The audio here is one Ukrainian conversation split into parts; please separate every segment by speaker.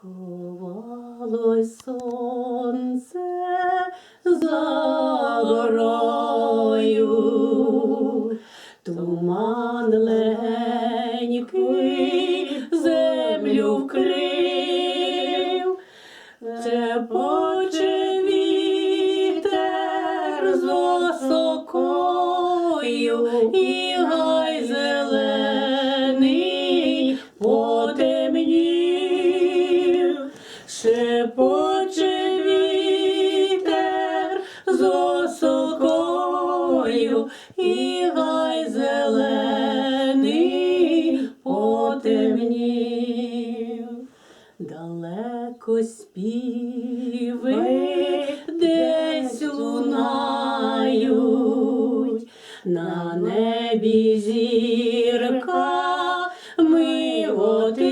Speaker 1: Ховалось сонце за горою, туман легенький землю вкрив, Шепоче вітер з осокою, і гай гай зелений потемнів. Далеко співи десь лунають, на небі зірка миготить,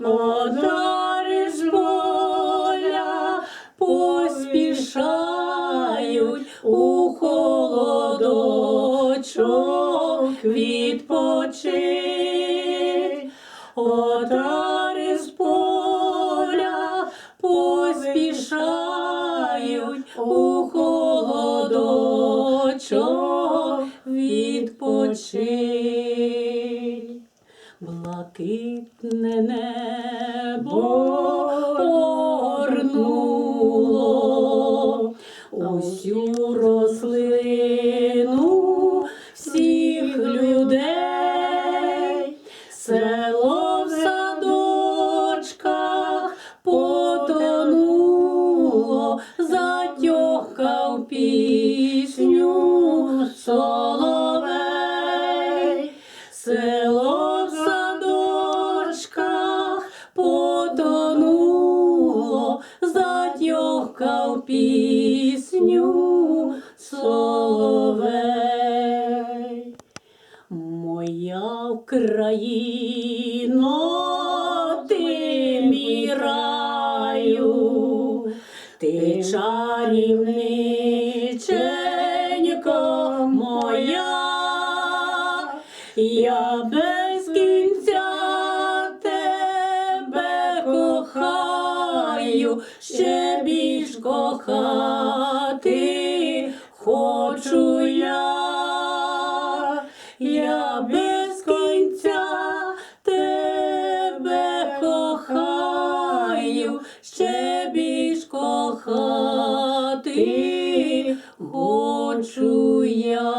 Speaker 1: Одари відпочить. Отари з поля поспішають у холодочок відпочить. Блакитне небо орнуло пісню соловей. Село в садочках потонуло, затьохкав пісню соловей. Моя Україно, ти ти чарівниченько я без кінця тебе кохаю, ще більш кохати хочу я, я без кінця тебе кохаю, ще більш кохати хочу я.